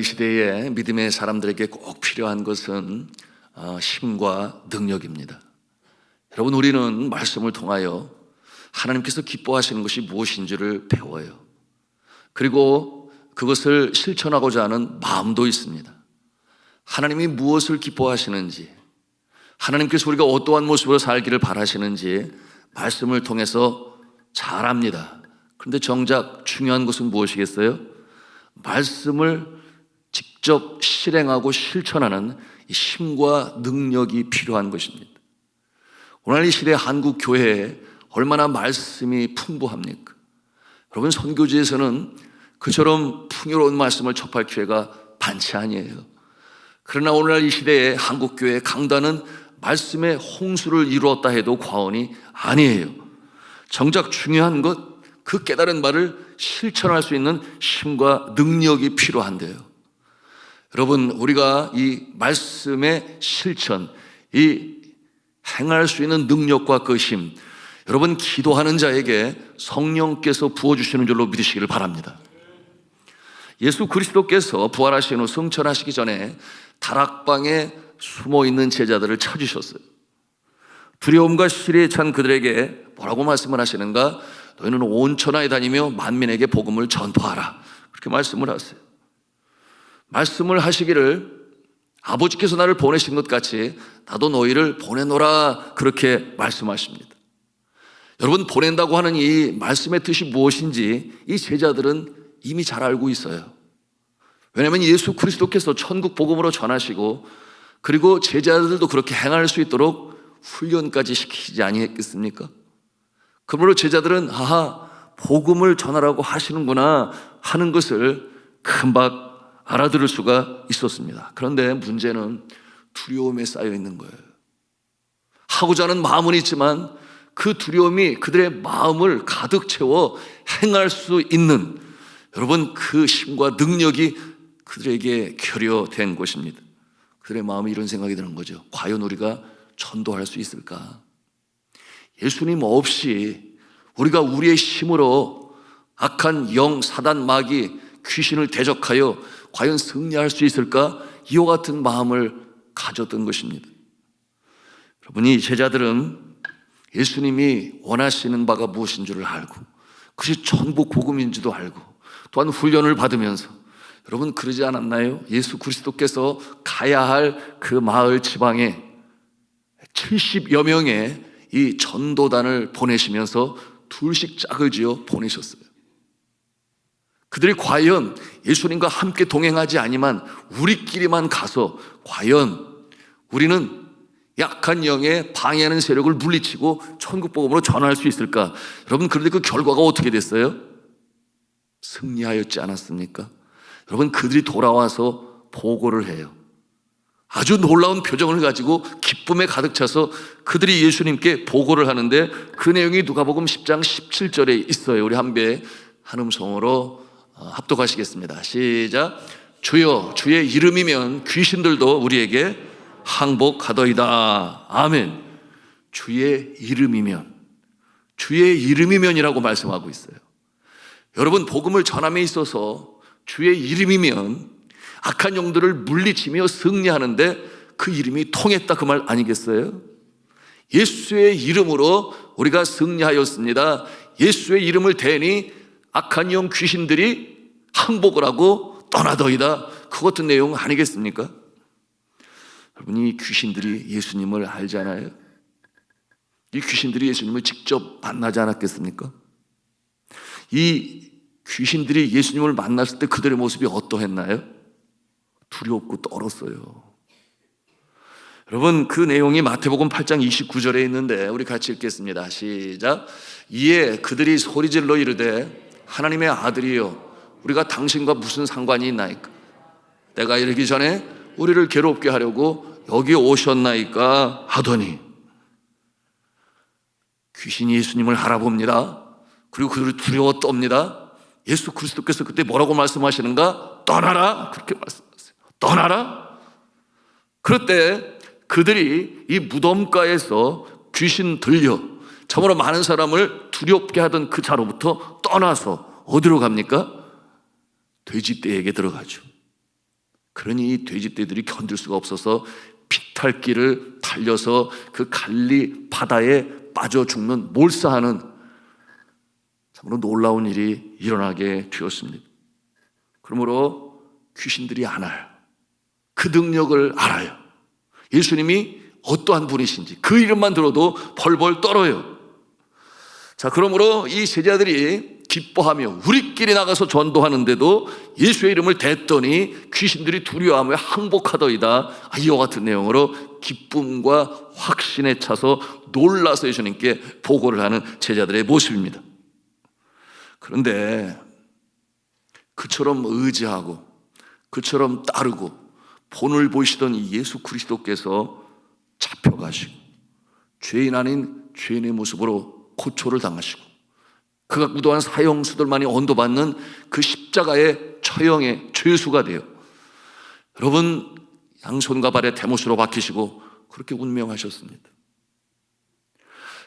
이 시대에 믿음의 사람들에게 꼭 필요한 것은 어, 힘과 능력입니다. 여러분, 우리는 말씀을 통하여 하나님께서 기뻐하시는 것이 무엇인지를 배워요. 그리고 그것을 실천하고자 하는 마음도 있습니다. 하나님이 무엇을 기뻐하시는지, 하나님께서 우리가 어떠한 모습으로 살기를 바라시는지 말씀을 통해서 잘 압니다. 그런데 정작 중요한 것은 무엇이겠어요? 말씀을 직접 실행하고 실천하는 이 힘과 능력이 필요한 것입니다. 오늘 이 시대 한국 교회에 얼마나 말씀이 풍부합니까? 여러분 선교지에서는 그처럼 풍요로운 말씀을 접할 기회가 많지 아니에요. 그러나 오늘날 이 시대에 한국 교회 강단은 말씀의 홍수를 이루었다 해도 과언이 아니에요. 정작 중요한 것 그 깨달은 말을 실천할 수 있는 힘과 능력이 필요한데요. 여러분, 우리가 이 말씀의 실천, 이 행할 수 있는 능력과 그 힘, 여러분, 기도하는 자에게 성령께서 부어주시는 줄로 믿으시기를 바랍니다. 예수 그리스도께서 부활하신 후 승천하시기 전에 다락방에 숨어 있는 제자들을 찾으셨어요. 두려움과 시리에 찬 그들에게 뭐라고 말씀을 하시는가? 너희는 온 천하에 다니며 만민에게 복음을 전파하라. 그렇게 말씀을 하세요. 말씀을 하시기를 아버지께서 나를 보내신 것 같이 나도 너희를 보내노라 그렇게 말씀하십니다. 여러분 보낸다고 하는 이 말씀의 뜻이 무엇인지 이 제자들은 이미 잘 알고 있어요. 왜냐하면 예수 그리스도께서 천국 복음으로 전하시고 그리고 제자들도 그렇게 행할 수 있도록 훈련까지 시키지 아니했겠습니까? 그러므로 제자들은 아하 복음을 전하라고 하시는구나 하는 것을 금방 알아들을 수가 있었습니다. 그런데 문제는 두려움에 쌓여 있는 거예요. 하고자 하는 마음은 있지만 그 두려움이 그들의 마음을 가득 채워 행할 수 있는 여러분 그 힘과 능력이 그들에게 결여된 것입니다. 그들의 마음에 이런 생각이 드는 거죠. 과연 우리가 전도할 수 있을까? 예수님 없이 우리가 우리의 힘으로 악한 영, 사단, 마귀, 귀신을 대적하여 과연 승리할 수 있을까? 이와 같은 마음을 가졌던 것입니다. 여러분이 제자들은 예수님이 원하시는 바가 무엇인 줄을 알고 그것이 전부 복음인지도 알고 또한 훈련을 받으면서 여러분 그러지 않았나요? 예수 그리스도께서 가야 할 그 마을 지방에 70여 명의 이 전도단을 보내시면서 둘씩 짝을 지어 보내셨어요. 그들이 과연 예수님과 함께 동행하지 아니만 우리끼리만 가서 과연 우리는 약한 영의 방해하는 세력을 물리치고 천국 복음으로 전할 수 있을까? 여러분 그런데 그 결과가 어떻게 됐어요? 승리하였지 않았습니까? 여러분 그들이 돌아와서 보고를 해요. 아주 놀라운 표정을 가지고 기쁨에 가득 차서 그들이 예수님께 보고를 하는데 그 내용이 누가복음 10장 17절에 있어요. 우리 한배 한음성으로 어, 합독하시겠습니다. 시작. 주여 주의 이름이면 귀신들도 우리에게 항복하더이다. 아멘. 주의 이름이면 주의 이름이면이라고 말씀하고 있어요. 여러분 복음을 전함에 있어서 주의 이름이면 악한 영들을 물리치며 승리하는데 그 이름이 통했다 그 말 아니겠어요? 예수의 이름으로 우리가 승리하였습니다. 예수의 이름을 대니 악한 영 귀신들이 항복을 하고 떠나더이다. 그 같은 내용 아니겠습니까? 여러분 이 귀신들이 예수님을 알잖아요. 이 귀신들이 예수님을 직접 만나지 않았겠습니까? 이 귀신들이 예수님을 만났을 때 그들의 모습이 어떠했나요? 두렵고 떨었어요. 여러분 그 내용이 마태복음 8장 29절에 있는데 우리 같이 읽겠습니다. 시작. 이에 그들이 소리질러 이르되 하나님의 아들이여 우리가 당신과 무슨 상관이 있나이까? 내가 이르기 전에 우리를 괴롭게 하려고 여기 오셨나이까 하더니 귀신이 예수님을 알아봅니다. 그리고 그들이 두려워 떱니다. 예수 그리스도께서 그때 뭐라고 말씀하시는가? 떠나라 그렇게 말씀하세요. 떠나라. 그럴 때 그들이 이 무덤가에서 귀신 들려 참으로 많은 사람을 두렵게 하던 그 자로부터 떠나서 어디로 갑니까? 돼지떼에게 들어가죠. 그러니 돼지떼들이 견딜 수가 없어서 비탈길을 달려서 그 갈리 바다에 빠져 죽는 몰사하는 참으로 놀라운 일이 일어나게 되었습니다. 그러므로 귀신들이 알아요. 그 능력을 알아요. 예수님이 어떠한 분이신지 그 이름만 들어도 벌벌 떨어요. 자, 그러므로 이 제자들이 기뻐하며 우리끼리 나가서 전도하는데도 예수의 이름을 댔더니 귀신들이 두려워하며 항복하더이다. 아, 이와 같은 내용으로 기쁨과 확신에 차서 놀라서 예수님께 보고를 하는 제자들의 모습입니다. 그런데 그처럼 의지하고 그처럼 따르고 본을 보시던 이 예수 그리스도께서 잡혀가시고 죄인 아닌 죄인의 모습으로 고초를 당하시고 그가 무도한 사형수들만이 언도받는 그 십자가의 처형의 죄수가 되어 여러분 양손과 발에 대못으로 박히시고 그렇게 운명하셨습니다.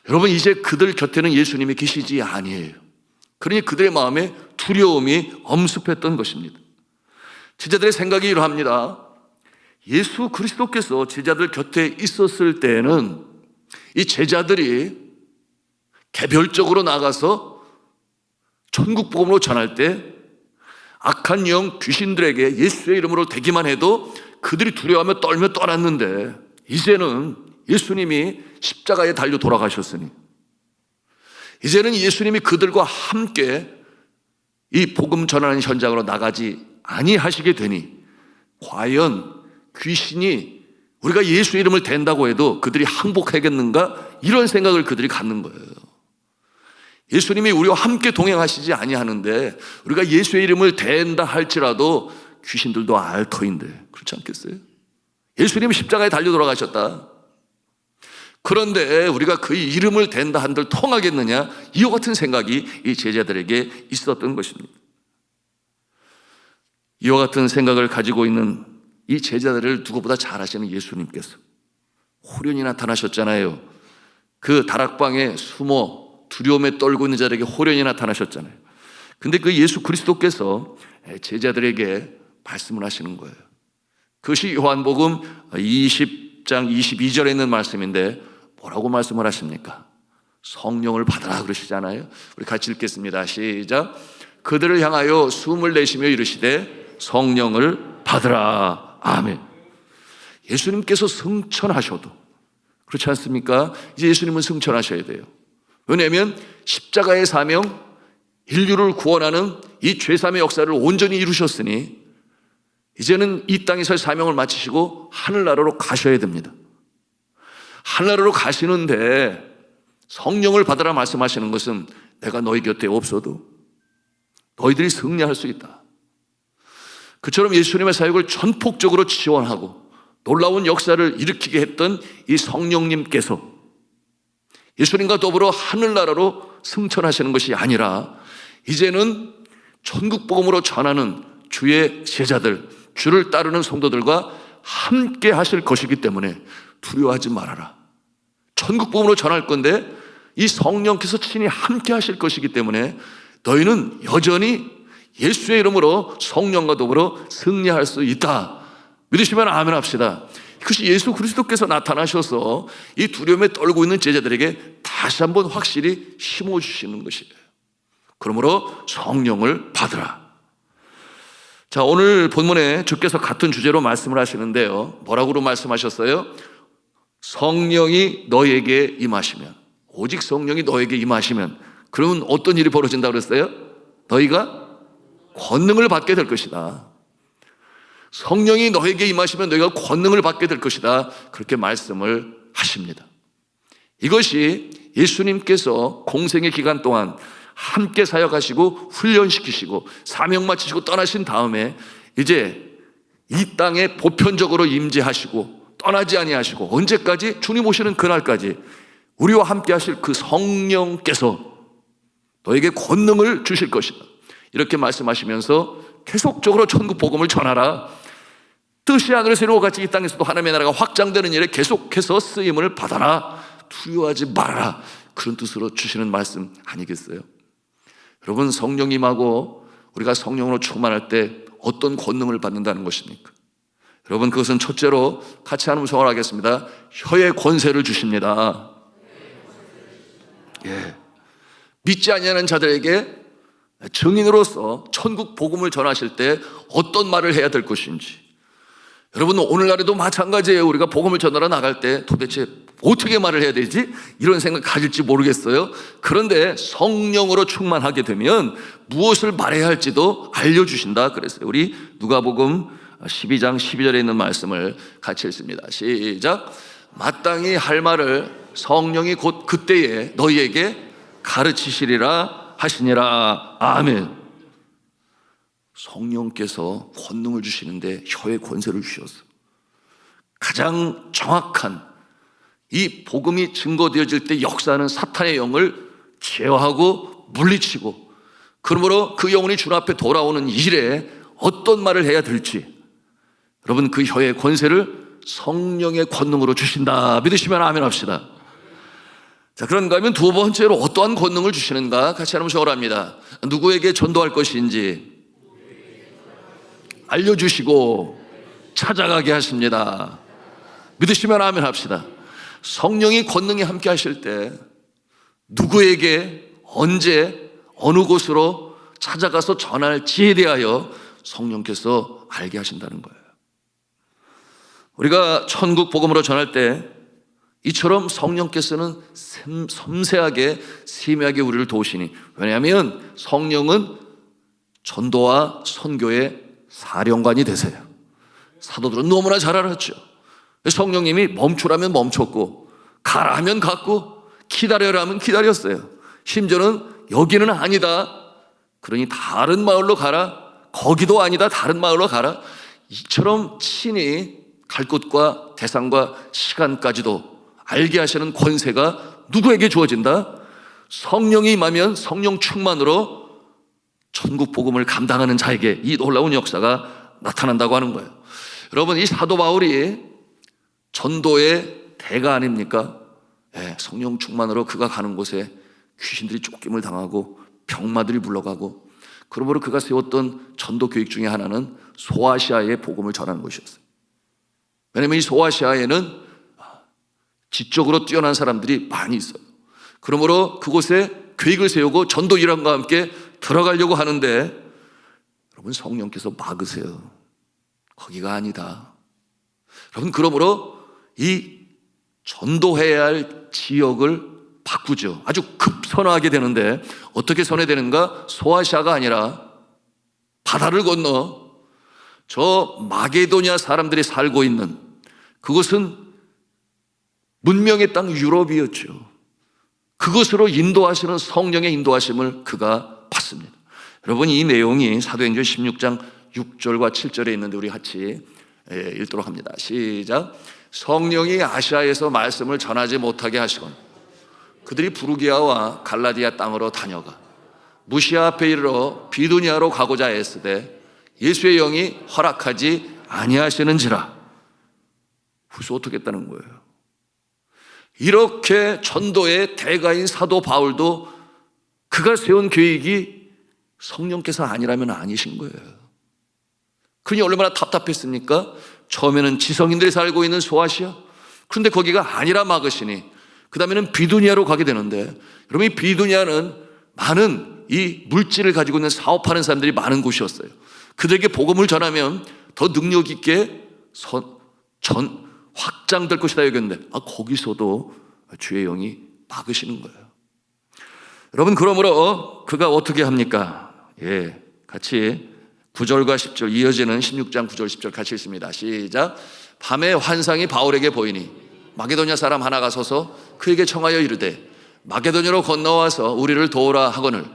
여러분 이제 그들 곁에는 예수님이 계시지 아니에요. 그러니 그들의 마음에 두려움이 엄습했던 것입니다. 제자들의 생각이 이러합니다. 예수 그리스도께서 제자들 곁에 있었을 때에는 이 제자들이 개별적으로 나가서 천국 복음으로 전할 때 악한 영 귀신들에게 예수의 이름으로 대기만 해도 그들이 두려워하며 떨며 떠났는데 이제는 예수님이 십자가에 달려 돌아가셨으니 이제는 예수님이 그들과 함께 이 복음 전하는 현장으로 나가지 아니하시게 되니 과연 귀신이 우리가 예수 이름을 댄다고 해도 그들이 항복하겠는가 이런 생각을 그들이 갖는 거예요. 예수님이 우리와 함께 동행하시지 아니하는데 우리가 예수의 이름을 댄다 할지라도 귀신들도 알 터인데 그렇지 않겠어요? 예수님이 십자가에 달려 돌아가셨다. 그런데 우리가 그 이름을 댄다 한들 통하겠느냐? 이와 같은 생각이 이 제자들에게 있었던 것입니다. 이와 같은 생각을 가지고 있는 이 제자들을 누구보다 잘 아시는 예수님께서 호련히 나타나셨잖아요. 그 다락방에 숨어 두려움에 떨고 있는 자들에게 호련히 나타나셨잖아요. 근데 그 예수 그리스도께서 제자들에게 말씀을 하시는 거예요. 그것이 요한복음 20장 22절에 있는 말씀인데 뭐라고 말씀을 하십니까? 성령을 받아라 그러시잖아요. 우리 같이 읽겠습니다. 시작. 그들을 향하여 숨을 내쉬며 이르시되 성령을 받으라. 아멘. 예수님께서 승천하셔도 그렇지 않습니까? 이제 예수님은 승천하셔야 돼요. 왜냐하면 십자가의 사명, 인류를 구원하는 이 죄삼의 역사를 온전히 이루셨으니 이제는 이 땅에서의 사명을 마치시고 하늘나라로 가셔야 됩니다. 하늘나라로 가시는데 성령을 받으라 말씀하시는 것은 내가 너희 곁에 없어도 너희들이 승리할 수 있다. 그처럼 예수님의 사역을 전폭적으로 지원하고 놀라운 역사를 일으키게 했던 이 성령님께서 예수님과 더불어 하늘나라로 승천하시는 것이 아니라 이제는 천국 복음으로 전하는 주의 제자들, 주를 따르는 성도들과 함께 하실 것이기 때문에 두려워하지 말아라. 천국 복음으로 전할 건데 이 성령께서 친히 함께 하실 것이기 때문에 너희는 여전히 예수의 이름으로 성령과 더불어 승리할 수 있다. 믿으시면 아멘 합시다. 그것이 예수 그리스도께서 나타나셔서 이 두려움에 떨고 있는 제자들에게 다시 한번 확실히 심어 주시는 것이에요. 그러므로 성령을 받으라. 자, 오늘 본문에 주께서 같은 주제로 말씀을 하시는데요. 뭐라고 말씀하셨어요? 성령이 너에게 임하시면, 오직 성령이 너에게 임하시면, 그러면 어떤 일이 벌어진다 그랬어요? 너희가 권능을 받게 될 것이다. 성령이 너에게 임하시면 너희가 권능을 받게 될 것이다. 그렇게 말씀을 하십니다. 이것이 예수님께서 공생의 기간 동안 함께 사역하시고 훈련시키시고 사명 마치시고 떠나신 다음에 이제 이 땅에 보편적으로 임재하시고 떠나지 아니하시고 언제까지 주님 오시는 그날까지 우리와 함께 하실 그 성령께서 너에게 권능을 주실 것이다. 이렇게 말씀하시면서 계속적으로 천국 복음을 전하라. 뜻이 하늘에서 이루어 같이 이 땅에서도 하나님의 나라가 확장되는 일에 계속해서 쓰임을 받아라. 두려워하지 말아라. 그런 뜻으로 주시는 말씀 아니겠어요? 여러분 성령님하고 우리가 성령으로 충만할 때 어떤 권능을 받는다는 것입니까? 여러분 그것은 첫째로 같이 하는 성을 하겠습니다. 혀의 권세를 주십니다. 예. 믿지 아니하는 자들에게 증인으로서 천국 복음을 전하실 때 어떤 말을 해야 될 것인지. 여러분 오늘날에도 마찬가지예요. 우리가 복음을 전하러 나갈 때 도대체 어떻게 말을 해야 되지? 이런 생각 가질지 모르겠어요. 그런데 성령으로 충만하게 되면 무엇을 말해야 할지도 알려주신다 그랬어요. 우리 누가복음 12장 12절에 있는 말씀을 같이 읽습니다. 시작. 마땅히 할 말을 성령이 곧 그때에 너희에게 가르치시리라 하시니라. 아멘. 성령께서 권능을 주시는데 혀의 권세를 주셨어. 가장 정확한 이 복음이 증거되어질 때 역사하는 사탄의 영을 제어하고 물리치고 그러므로 그 영혼이 주 앞에 돌아오는 일에 어떤 말을 해야 될지 여러분 그 혀의 권세를 성령의 권능으로 주신다. 믿으시면 아멘 합시다. 자 그런가 하면 두 번째로 어떠한 권능을 주시는가 같이 한번 생각합니다. 누구에게 전도할 것인지 알려주시고 찾아가게 하십니다 믿으시면 아멘 합시다 성령이 권능이 함께 하실 때 누구에게 언제 어느 곳으로 찾아가서 전할지에 대하여 성령께서 알게 하신다는 거예요. 우리가 천국 복음으로 전할 때 이처럼 성령께서는 섬- 섬세하게 세미하게 우리를 도우시니 왜냐하면 성령은 전도와 선교의 사령관이 되세요. 사도들은 너무나 잘 알았죠. 성령님이 멈추라면 멈췄고 가라 하면 갔고 기다려라 하면 기다렸어요. 심지어는 여기는 아니다. 그러니 다른 마을로 가라. 거기도 아니다. 다른 마을로 가라. 이처럼 친히 갈 곳과 대상과 시간까지도 알게 하시는 권세가 누구에게 주어진다? 성령이 임하면 성령 충만으로 천국 복음을 감당하는 자에게 이 놀라운 역사가 나타난다고 하는 거예요. 여러분 이 사도 바울이 전도의 대가 아닙니까? 예, 성령 충만으로 그가 가는 곳에 귀신들이 쫓김을 당하고 병마들이 물러가고 그러므로 그가 세웠던 전도 교육 중에 하나는 소아시아의 복음을 전하는 것이었어요. 왜냐하면 이 소아시아에는 지적으로 뛰어난 사람들이 많이 있어요. 그러므로 그곳에 계획을 세우고 전도 일함과 함께 들어가려고 하는데 여러분 성령께서 막으세요. 거기가 아니다. 여러분 그러므로 이 전도해야 할 지역을 바꾸죠. 아주 급선화하게 되는데 어떻게 선회되는가? 소아시아가 아니라 바다를 건너 저 마게도니아 사람들이 살고 있는 그것은 문명의 땅 유럽이었죠. 그것으로 인도하시는 성령의 인도하심을 그가 받습니다. 여러분 이 내용이 사도행전 16장 6절과 7절에 있는데 우리 같이 예, 읽도록 합니다. 시작. 성령이 아시아에서 말씀을 전하지 못하게 하시건 그들이 부르기아와 갈라디아 땅으로 다녀가 무시아 앞에 이르러 비두니아로 가고자 애쓰되 예수의 영이 허락하지 아니하시는지라. 그래서 어떻게 했다는 거예요? 이렇게 전도의 대가인 사도 바울도 그가 세운 계획이 성령께서 아니라면 아니신 거예요. 그니 얼마나 답답했습니까? 처음에는 지성인들이 살고 있는 소아시아. 그런데 거기가 아니라 막으시니, 그 다음에는 비두니아로 가게 되는데, 여러분, 이 비두니아는 많은 이 물질을 가지고 있는 사업하는 사람들이 많은 곳이었어요. 그들에게 복음을 전하면 더 능력 있게 선, 전, 확장될 것이다 여겼는데, 아, 거기서도 주의 영이 막으시는 거예요. 여러분, 그러므로 그가 어떻게 합니까? 예, 같이 9절과 10절 이어지는 16장 9절 10절 같이 읽습니다. 시작. 밤에 환상이 바울에게 보이니 마게도냐 사람 하나가 서서 그에게 청하여 이르되 마게도냐로 건너와서 우리를 도우라 하거늘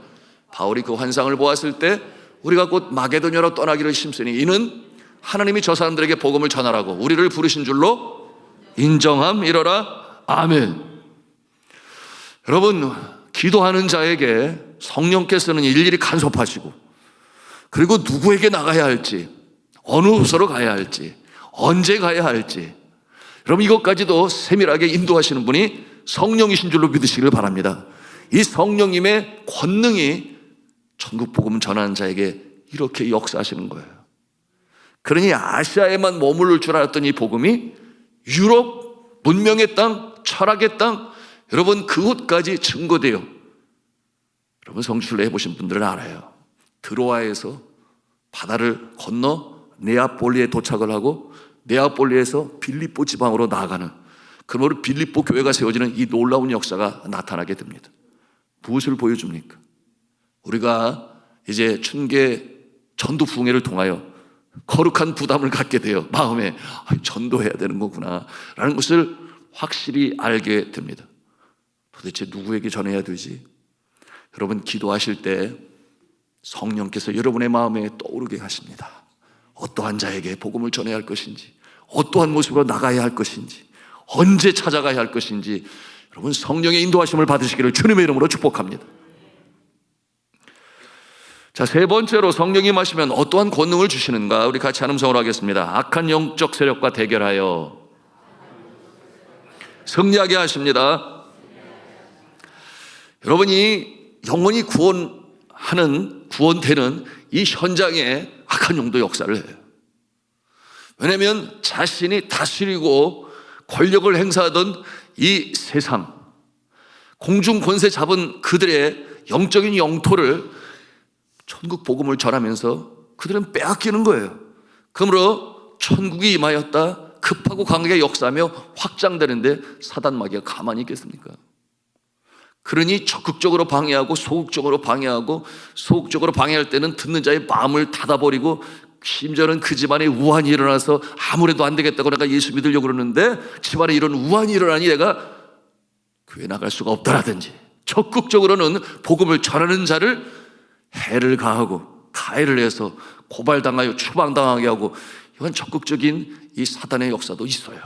바울이 그 환상을 보았을 때 우리가 곧 마게도냐로 떠나기를 심쓰니 이는 하나님이 저 사람들에게 복음을 전하라고 우리를 부르신 줄로 인정함 이러라 아멘. 여러분 기도하는 자에게 성령께서는 일일이 간섭하시고 그리고 누구에게 나가야 할지, 어느 부서로 가야 할지, 언제 가야 할지, 여러분 이것까지도 세밀하게 인도하시는 분이 성령이신 줄로 믿으시기를 바랍니다. 이 성령님의 권능이 전국 복음 전하는 자에게 이렇게 역사하시는 거예요. 그러니 아시아에만 머무를 줄 알았던 이 복음이 유럽 문명의 땅, 철학의 땅, 여러분 그곳까지 증거돼요. 여러분 성출례 해보신 분들은 알아요. 드로아에서 바다를 건너 네아폴리에 도착을 하고 네아폴리에서 빌립보 지방으로 나아가는 그러므로 빌립보 교회가 세워지는 이 놀라운 역사가 나타나게 됩니다. 무엇을 보여줍니까? 우리가 이제 춘계 전도 부흥회를 통하여 거룩한 부담을 갖게 돼요. 마음에 아, 전도해야 되는 거구나 라는 것을 확실히 알게 됩니다. 도대체 누구에게 전해야 되지? 여러분 기도하실 때 성령께서 여러분의 마음에 떠오르게 하십니다. 어떠한 자에게 복음을 전해야 할 것인지, 어떠한 모습으로 나가야 할 것인지, 언제 찾아가야 할 것인지, 여러분 성령의 인도하심을 받으시기를 주님의 이름으로 축복합니다. 자, 세 번째로 성령이 마시면 어떠한 권능을 주시는가? 우리 같이 한음성으로 하겠습니다. 악한 영적 세력과 대결하여 승리하게 하십니다. 여러분이 영원히 구원하는, 구원되는 이 현장에 악한 영도 역사를 해요. 왜냐하면 자신이 다스리고 권력을 행사하던 이 세상, 공중 권세 잡은 그들의 영적인 영토를 천국 복음을 전하면서 그들은 빼앗기는 거예요. 그러므로 천국이 임하였다. 급하고 강하게 역사하며 확장되는데 사단 마귀가 가만히 있겠습니까? 그러니 적극적으로 방해하고 소극적으로 방해하고 소극적으로 방해할 때는 듣는 자의 마음을 닫아버리고 심지어는 그 집안에 우환이 일어나서 아무래도 안 되겠다고 내가 예수 믿으려고 그러는데 집안에 이런 우환이 일어나니 내가 교회 나갈 수가 없다라든지 적극적으로는 복음을 전하는 자를 해를 가하고 가해를 해서 고발당하여 추방당하게 하고 이건 적극적인 이 사단의 역사도 있어요.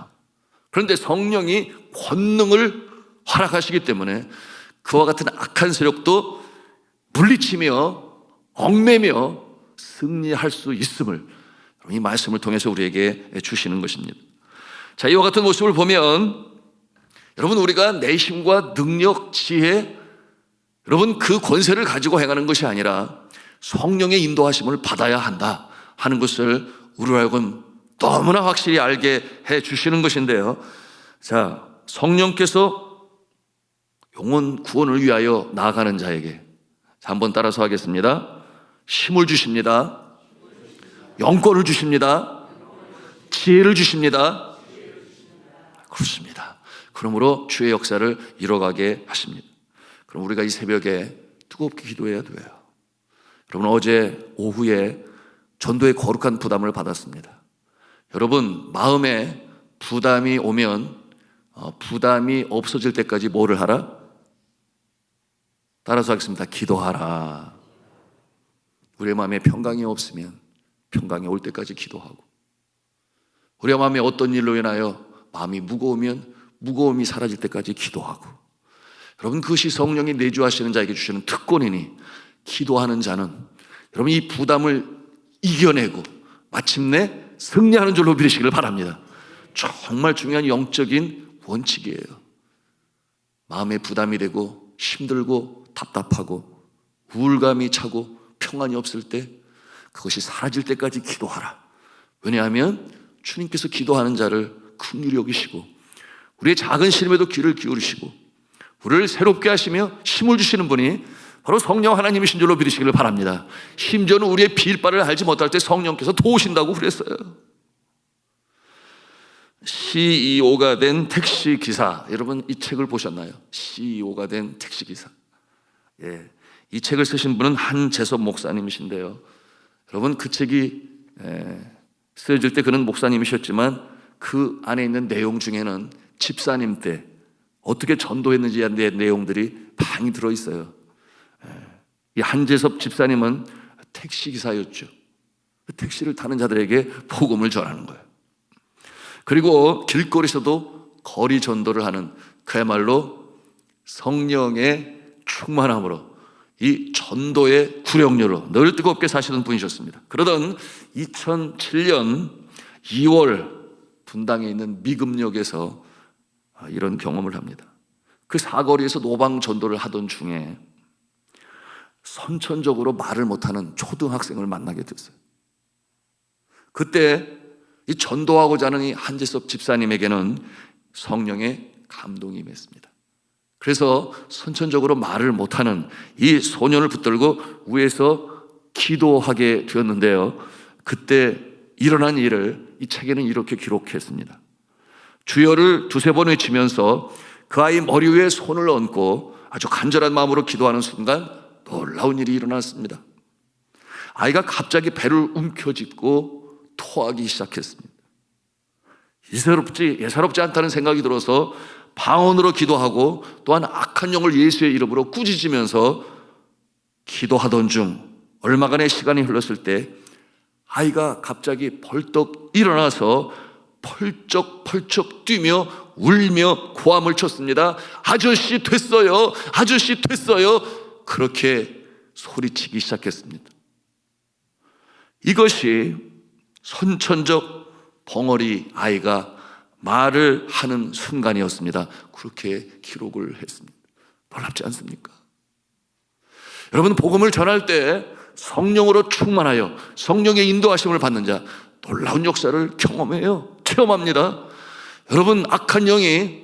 그런데 성령이 권능을 허락하시기 때문에 그와 같은 악한 세력도 물리치며 얽매며 승리할 수 있음을 이 말씀을 통해서 우리에게 주시는 것입니다. 자, 이와 같은 모습을 보면 여러분 우리가 내심과 능력, 지혜, 여러분 그 권세를 가지고 행하는 것이 아니라 성령의 인도하심을 받아야 한다 하는 것을 우리로 하여금 너무나 확실히 알게 해 주시는 것인데요. 자, 성령께서 영혼 구원을 위하여 나아가는 자에게 자, 한번 따라서 하겠습니다. 힘을 주십니다. 영권을 주십니다. 지혜를 주십니다. 그렇습니다. 그러므로 주의 역사를 이뤄가게 하십니다. 그럼 우리가 이 새벽에 뜨겁게 기도해야 돼요. 여러분 어제 오후에 전도의 거룩한 부담을 받았습니다. 여러분 마음에 부담이 오면 어, 부담이 없어질 때까지 뭐를 하라? 따라서 하겠습니다. 기도하라. 우리의 마음에 평강이 없으면 평강이 올 때까지 기도하고 우리의 마음에 어떤 일로 인하여 마음이 무거우면 무거움이 사라질 때까지 기도하고 여러분 그것이 성령이 내주하시는 자에게 주시는 특권이니 기도하는 자는 여러분 이 부담을 이겨내고 마침내 승리하는 줄로 믿으시기를 바랍니다. 정말 중요한 영적인 원칙이에요. 마음에 부담이 되고 힘들고 답답하고 우울감이 차고 평안이 없을 때 그것이 사라질 때까지 기도하라. 왜냐하면 주님께서 기도하는 자를 긍휼히 여기시고 우리의 작은 시름에도 귀를 기울이시고 우리를 새롭게 하시며 힘을 주시는 분이 바로 성령 하나님이신 줄로 믿으시기를 바랍니다. 심지어는 우리의 빌바를 알지 못할 때 성령께서 도우신다고 그랬어요. CEO가 된 택시 기사. 여러분 이 책을 보셨나요? CEO가 된 택시 기사. 예. 이 책을 쓰신 분은 한재섭 목사님이신데요. 여러분 그 책이 예, 쓰여질 때 그는 목사님이셨지만 그 안에 있는 내용 중에는 집사님 때 어떻게 전도했는지에 대한 내용들이 많이 들어 있어요. 이 한재섭 집사님은 택시 기사였죠. 택시를 타는 자들에게 복음을 전하는 거예요. 그리고 길거리에서도 거리 전도를 하는 그야말로 성령의 충만함으로 이 전도의 구령료로 늘 뜨겁게 사시는 분이셨습니다. 그러던 2007년 2월 분당에 있는 미금역에서 이런 경험을 합니다. 그 사거리에서 노방 전도를 하던 중에 선천적으로 말을 못하는 초등학생을 만나게 됐어요. 그때 이 전도하고자 하는 이 한재섭 집사님에게는 성령의 감동이 임했습니다. 그래서 선천적으로 말을 못하는 이 소년을 붙들고 위에서 기도하게 되었는데요. 그때 일어난 일을 이 책에는 이렇게 기록했습니다. 주여를 두세 번 외치면서 그 아이 머리 위에 손을 얹고 아주 간절한 마음으로 기도하는 순간 놀라운 일이 일어났습니다. 아이가 갑자기 배를 움켜쥐고 토하기 시작했습니다. 예사롭지, 예사롭지 않다는 생각이 들어서 방언으로 기도하고 또한 악한 영을 예수의 이름으로 꾸짖으면서 기도하던 중 얼마간의 시간이 흘렀을 때 아이가 갑자기 벌떡 일어나서 펄쩍펄쩍 뛰며 울며 고함을 쳤습니다. 아저씨 됐어요. 아저씨 됐어요. 그렇게 소리치기 시작했습니다. 이것이 선천적 벙어리 아이가 말을 하는 순간이었습니다. 그렇게 기록을 했습니다. 놀랍지 않습니까? 여러분, 복음을 전할 때 성령으로 충만하여 성령의 인도하심을 받는 자, 놀라운 역사를 경험해요. 체험합니다. 여러분, 악한 영이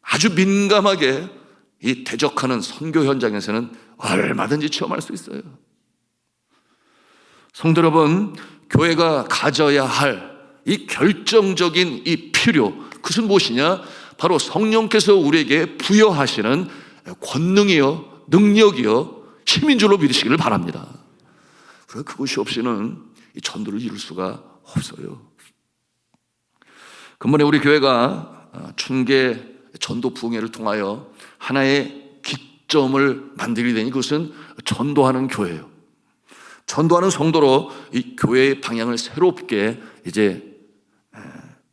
아주 민감하게 이 대적하는 선교 현장에서는 얼마든지 체험할 수 있어요. 성도 여러분, 교회가 가져야 할 이 결정적인 이 필요, 그것은 무엇이냐? 바로 성령께서 우리에게 부여하시는 권능이요, 능력이요, 힘인 줄로 믿으시기를 바랍니다. 그것이 없이는 이 전도를 이룰 수가 없어요. 근본에 우리 교회가 중계 전도 부흥회를 통하여 하나의 기점을 만들게 되니 그것은 전도하는 교회예요. 전도하는 성도로 이 교회의 방향을 새롭게 이제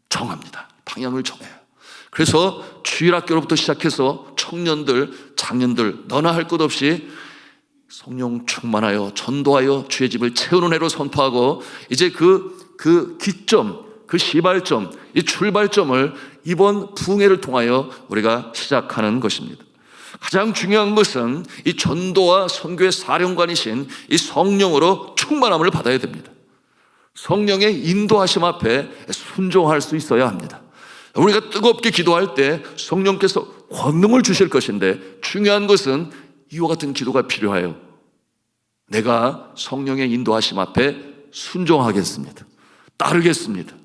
정합니다. 방향을 정해요. 그래서 주일학교로부터 시작해서 청년들, 장년들 너나 할 것 없이 성령 충만하여 전도하여 주의 집을 채우는 해로 선포하고 이제 그, 그 기점, 그 시발점, 이 출발점을 이번 부흥회를 통하여 우리가 시작하는 것입니다. 가장 중요한 것은 이 전도와 선교의 사령관이신 이 성령으로 충만함을 받아야 됩니다. 성령의 인도하심 앞에 순종할 수 있어야 합니다. 우리가 뜨겁게 기도할 때 성령께서 권능을 주실 것인데 중요한 것은 이와 같은 기도가 필요해요. 내가 성령의 인도하심 앞에 순종하겠습니다. 따르겠습니다.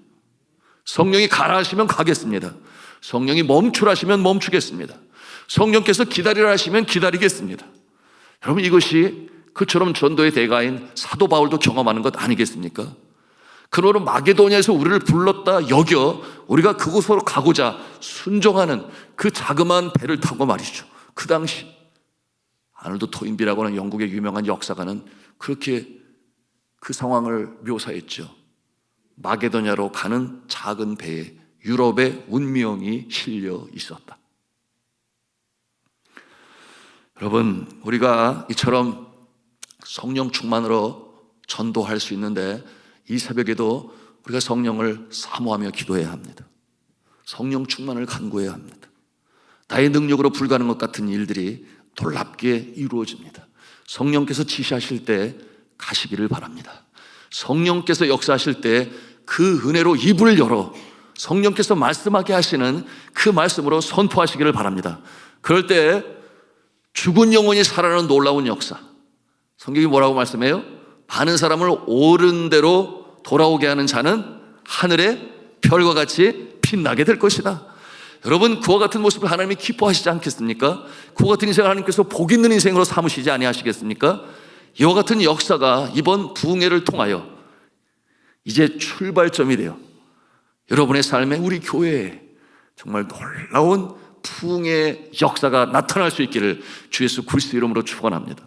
성령이 가라 하시면 가겠습니다. 성령이 멈추라 하시면 멈추겠습니다. 성령께서 기다리라 하시면 기다리겠습니다. 여러분 이것이 그처럼 전도의 대가인 사도 바울도 경험하는 것 아니겠습니까? 그러므로 마게도니아에서 우리를 불렀다 여겨 우리가 그곳으로 가고자 순종하는 그 자그마한 배를 타고 말이죠. 그 당시 아놀드 토인비라고 하는 영국의 유명한 역사가는 그렇게 그 상황을 묘사했죠. 마게도냐로 가는 작은 배에 유럽의 운명이 실려 있었다. 여러분, 우리가 이처럼 성령 충만으로 전도할 수 있는데 이 새벽에도 우리가 성령을 사모하며 기도해야 합니다. 성령 충만을 간구해야 합니다. 나의 능력으로 불가능 것 같은 일들이 놀랍게 이루어집니다. 성령께서 지시하실 때 가시기를 바랍니다. 성령께서 역사하실 때 그 은혜로 입을 열어 성령께서 말씀하게 하시는 그 말씀으로 선포하시기를 바랍니다. 그럴 때 죽은 영혼이 살아나는 놀라운 역사. 성경이 뭐라고 말씀해요? 많은 사람을 옳은 대로 돌아오게 하는 자는 하늘의 별과 같이 빛나게 될 것이다. 여러분 그와 같은 모습을 하나님이 기뻐하시지 않겠습니까? 그와 같은 인생을 하나님께서 복 있는 인생으로 삼으시지 아니하시겠습니까? 이와 같은 역사가 이번 부흥회를 통하여 이제 출발점이 돼요. 여러분의 삶에 우리 교회에 정말 놀라운 부흥의 역사가 나타날 수 있기를 주 예수 그리스도 이름으로 축원합니다.